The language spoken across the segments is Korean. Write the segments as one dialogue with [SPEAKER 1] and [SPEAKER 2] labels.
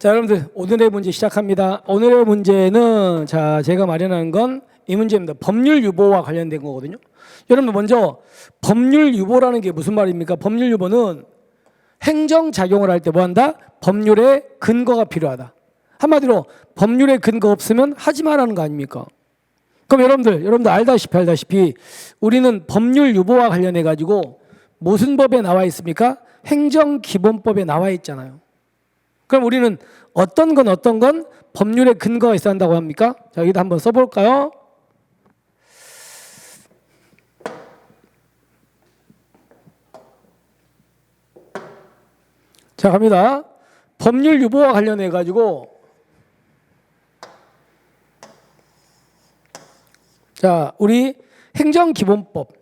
[SPEAKER 1] 자, 여러분들 오늘의 문제 시작합니다. 오늘의 문제는 자, 제가 마련한 건 이 문제입니다. 법률 유보와 관련된 거거든요. 여러분들 먼저 법률 유보라는 게 무슨 말입니까? 법률 유보는 행정 작용을 할 때 뭐 한다? 법률의 근거가 필요하다. 한마디로 법률의 근거 없으면 하지 말라는 거 아닙니까? 그럼 여러분들, 여러분들 알다시피 알다시피 우리는 법률 유보와 관련해 가지고 무슨 법에 나와 있습니까? 행정기본법에 나와 있잖아요. 그럼 우리는 어떤 건 어떤 건 법률의 근거가 있어야 한다고 합니까? 자, 여기다 한번 써볼까요? 자, 갑니다. 법률 유보와 관련해 가지고 자, 우리 행정기본법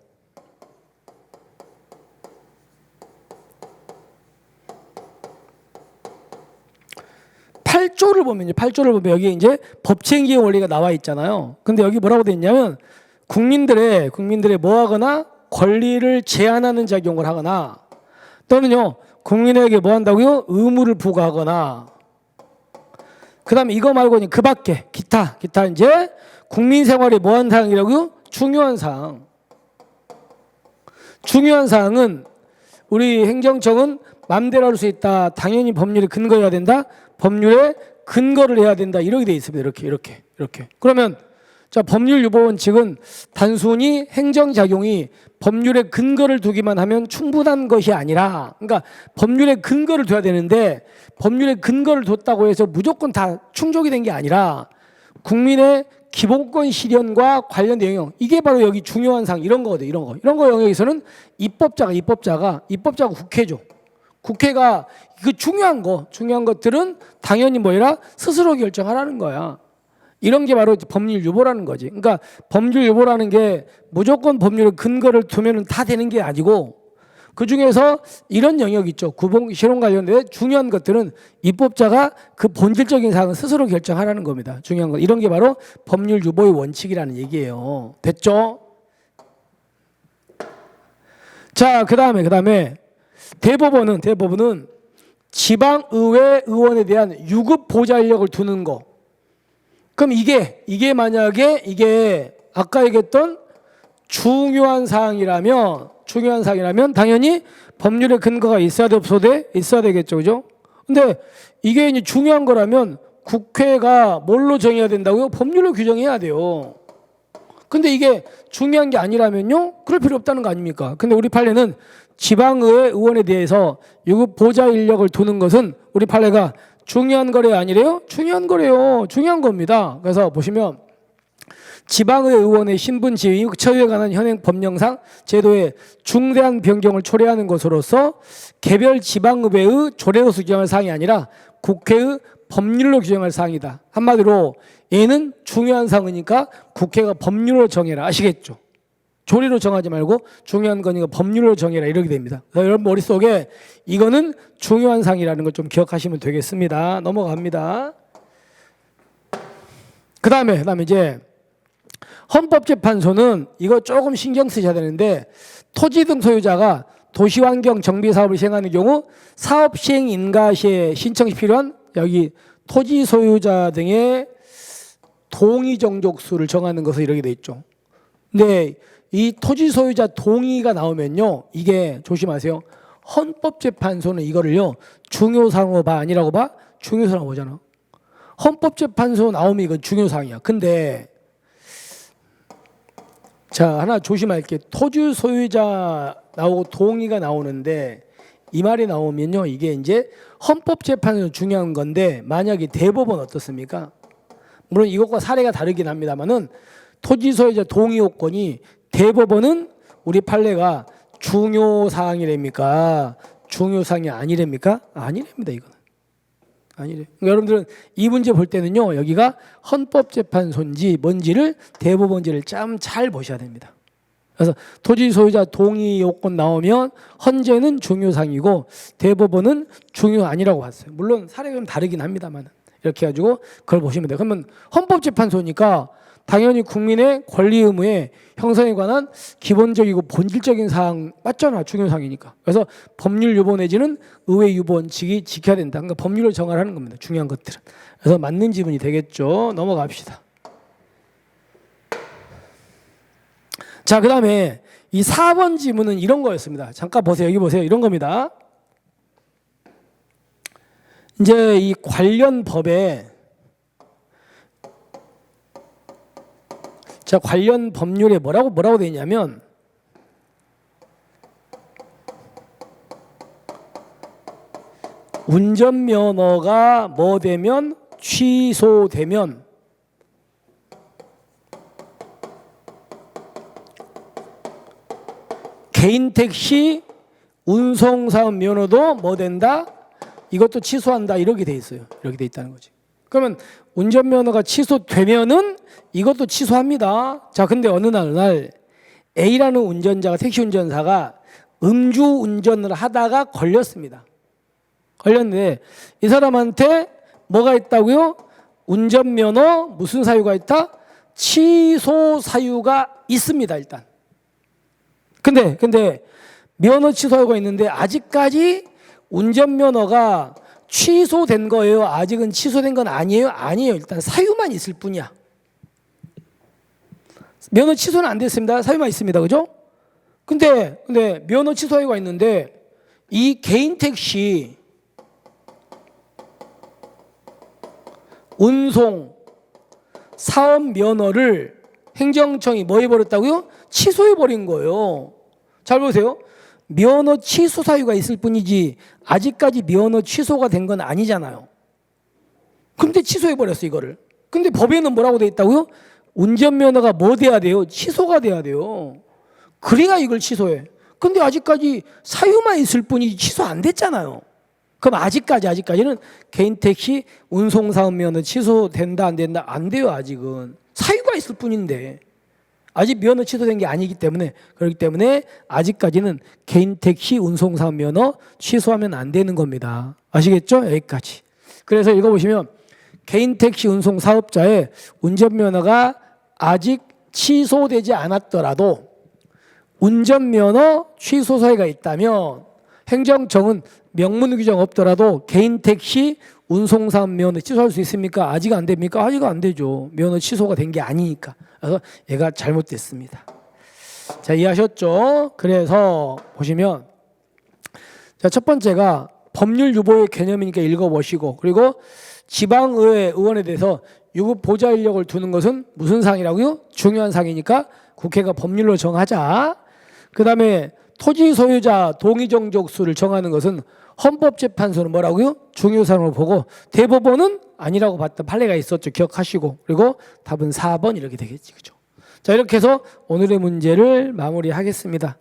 [SPEAKER 1] 팔조를 보면요. 팔조를 보면 여기 이제 법체행기의 원리가 나와 있잖아요. 근데 여기 뭐라고 돼 있냐면 국민들의 국민들의 뭐 하거나 권리를 제한하는 작용을 하거나 또는요. 국민에게 뭐 한다고요? 의무를 부과하거나 그다음에 이거 말고는 그 밖에 기타 기타 이제 국민 생활에 뭐 하는 사항이라고요? 중요한 사항. 중요한 사항은 우리 행정청은 맘대로 할 수 있다. 당연히 법률에 근거해야 된다. 법률에 근거를 해야 된다. 이렇게 돼 있습니다. 이렇게 이렇게 이렇게. 그러면 자 법률 유보 원칙은 단순히 행정 작용이 법률에 근거를 두기만 하면 충분한 것이 아니라 그러니까 법률에 근거를 둬야 되는데 법률에 근거를 뒀다고 해서 무조건 다 충족이 된 게 아니라 국민의 기본권 실현과 관련된 영역 이게 바로 여기 중요한 사항 이런 거거든 이런 거. 이런 거 영역에서는 입법자가 입법자가 입법자가 국회죠. 국회가 그 중요한 거 중요한 것들은 당연히 뭐라? 스스로 결정하라는 거야. 이런 게 바로 법률 유보라는 거지. 그러니까 법률 유보라는 게 무조건 법률 근거를 두면은 다 되는 게 아니고 그 중에서 이런 영역 있죠. 구봉 실용 관련된 중요한 것들은 입법자가 그 본질적인 사항을 스스로 결정하라는 겁니다. 중요한 거 이런 게 바로 법률 유보의 원칙이라는 얘기예요. 됐죠? 자, 그다음에 그다음에 대법원은 대법원은 지방의회 의원에 대한 유급 보좌 인력을 두는 거. 그럼 이게 이게 만약에 이게 아까 얘기했던 중요한 사항이라면 중요한 사항이라면 당연히 법률의 근거가 있어야 돼 없어야 돼 있어야 되겠죠. 그죠? 근데 이게 이제 중요한 거라면 국회가 뭘로 정해야 된다고요? 법률로 규정해야 돼요. 근데 이게 중요한 게 아니라면요? 그럴 필요 없다는 거 아닙니까? 근데 우리 판례는 지방의회 의원에 대해서 유급 보좌 인력을 두는 것은 우리 판례가 중요한 거래 아니래요? 중요한 거래요. 중요한 겁니다. 그래서 보시면 지방의 의원의 신분 지위, 처우에 관한 현행 법령상 제도의 중대한 변경을 초래하는 것으로서 개별 지방의회의 조례로 규정할 사항이 아니라 국회의 법률로 규정할 사항이다. 한마디로 얘는 중요한 사항이니까 국회가 법률로 정해라. 아시겠죠? 조례로 정하지 말고 중요한 거니까 법률로 정해라 이렇게 됩니다. 여러분 머릿속에 이거는 중요한 사항이라는 걸 좀 기억하시면 되겠습니다. 넘어갑니다. 그 다음에, 그 다음에 이제 헌법재판소는 이거 조금 신경 쓰셔야 되는데 토지 등 소유자가 도시환경 정비 사업을 시행하는 경우 사업 시행 인가 시에 신청이 필요한 여기 토지 소유자 등의 동의 정족수를 정하는 것을 이렇게 돼 있죠. 근데 이 토지 소유자 동의가 나오면요, 이게 조심하세요. 헌법재판소는 이거를요 중요사항으로 봐 아니라고 봐 중요사항 보잖아. 헌법재판소 나오면 이건 중요사항이야. 근데 자 하나 조심할 게 토지 소유자 나오고 동의가 나오는데 이 말이 나오면요 이게 이제 헌법재판에서 중요한 건데 만약에 대법원 어떻습니까? 물론 이것과 사례가 다르긴 합니다만은 토지 소유자 동의 요건이 대법원은 우리 판례가 중요 사항이랍니까? 중요 사항이 아니랍니까? 아니랍니다 이거는 아니래. 그러니까 여러분들은 이 문제 볼 때는요 여기가 헌법재판소인지 뭔지를 대법원지를 참 잘 보셔야 됩니다. 그래서 토지 소유자 동의 요건 나오면 헌재는 중요상이고 대법원은 중요 아니라고 봤어요. 물론 사례가 좀 다르긴 합니다만 이렇게 가지고 그걸 보시면 돼요. 그러면 헌법재판소니까 당연히 국민의 권리 의무의 형성에 관한 기본적이고 본질적인 사항 맞잖아 중요 사항이니까. 그래서 법률 유보 내지는 의회 유보 원칙이 지켜야 된다. 그러니까 법률을 정하라는 겁니다 중요한 것들은. 그래서 맞는 지문이 되겠죠. 넘어갑시다. 자 그다음에 이 4번 지문은 이런 거였습니다. 잠깐 보세요. 여기 보세요. 이런 겁니다. 이제 이 관련 법에 자 관련 법률에 뭐라고 뭐라고 돼 있냐면 운전면허가 뭐 되면 취소되면 개인 택시 운송 사업 면허도 뭐 된다? 이것도 취소한다 이렇게 돼 있어요. 이렇게 돼 있다는 거지. 그러면 운전면허가 취소되면은 이것도 취소합니다. 자, 근데 어느 날, A라는 운전자가 택시 운전사가 음주 운전을 하다가 걸렸습니다. 걸렸는데 이 사람한테 뭐가 있다고요? 운전면허 무슨 사유가 있다? 취소 사유가 있습니다, 일단. 근데 근데 면허 취소가 있는데 아직까지 운전면허가 취소된 거예요. 아직은 취소된 건 아니에요. 아니에요. 일단 사유만 있을 뿐이야. 면허 취소는 안 됐습니다. 사유만 있습니다. 그죠? 근데 근데 면허 취소 사유가 있는데 이 개인 택시 운송 사업 면허를 행정청이 뭐 해버렸다고요? 취소해버린 거예요. 잘 보세요. 면허 취소 사유가 있을 뿐이지 아직까지 면허 취소가 된 건 아니잖아요. 근데 취소해버렸어 이거를. 근데 법에는 뭐라고 돼 있다고요? 운전면허가 뭐 돼야 돼요? 취소가 돼야 돼요. 그래야 이걸 취소해. 근데 아직까지 사유만 있을 뿐이지 취소 안 됐잖아요. 그럼 아직까지 아직까지는 개인 택시 운송 사업 면허 취소된다 안 된다 안 돼요 아직은 사유가 있을 뿐인데 아직 면허 취소된 게 아니기 때문에 그렇기 때문에 아직까지는 개인 택시 운송 사업 면허 취소하면 안 되는 겁니다. 아시겠죠? 여기까지. 그래서 읽어보시면 개인 택시 운송 사업자의 운전 면허가 아직 취소되지 않았더라도 운전 면허 취소 사유가 있다면 행정청은 명문 규정 없더라도 개인 택시 운송 사업 면허 취소할 수 있습니까? 아직 안 됩니까? 아직 안 되죠. 면허 취소가 된 게 아니니까. 그래서 얘가 잘못됐습니다. 자, 이해하셨죠? 그래서 보시면 자, 첫 번째가 법률 유보의 개념이니까 읽어보시고 그리고 지방의회 의원에 대해서 유급 보좌 인력을 두는 것은 무슨 상이라고요? 중요한 상이니까 국회가 법률로 정하자. 그 다음에 토지 소유자 동의 정족 수를 정하는 것은 헌법재판소는 뭐라고요? 중요사항으로 보고 대법원은 아니라고 봤던 판례가 있었죠. 기억하시고 그리고 답은 4번 이렇게 되겠지, 그죠? 자 이렇게 해서 오늘의 문제를 마무리하겠습니다.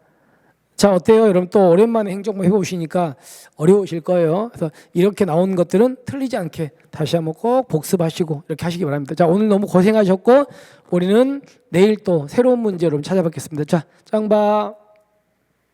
[SPEAKER 1] 자 어때요? 여러분 또 오랜만에 행정부 해보시니까 어려우실 거예요. 그래서 이렇게 나온 것들은 틀리지 않게 다시 한번 꼭 복습하시고 이렇게 하시기 바랍니다. 자 오늘 너무 고생하셨고 우리는 내일 또 새로운 문제로 찾아뵙겠습니다. 자 짱바.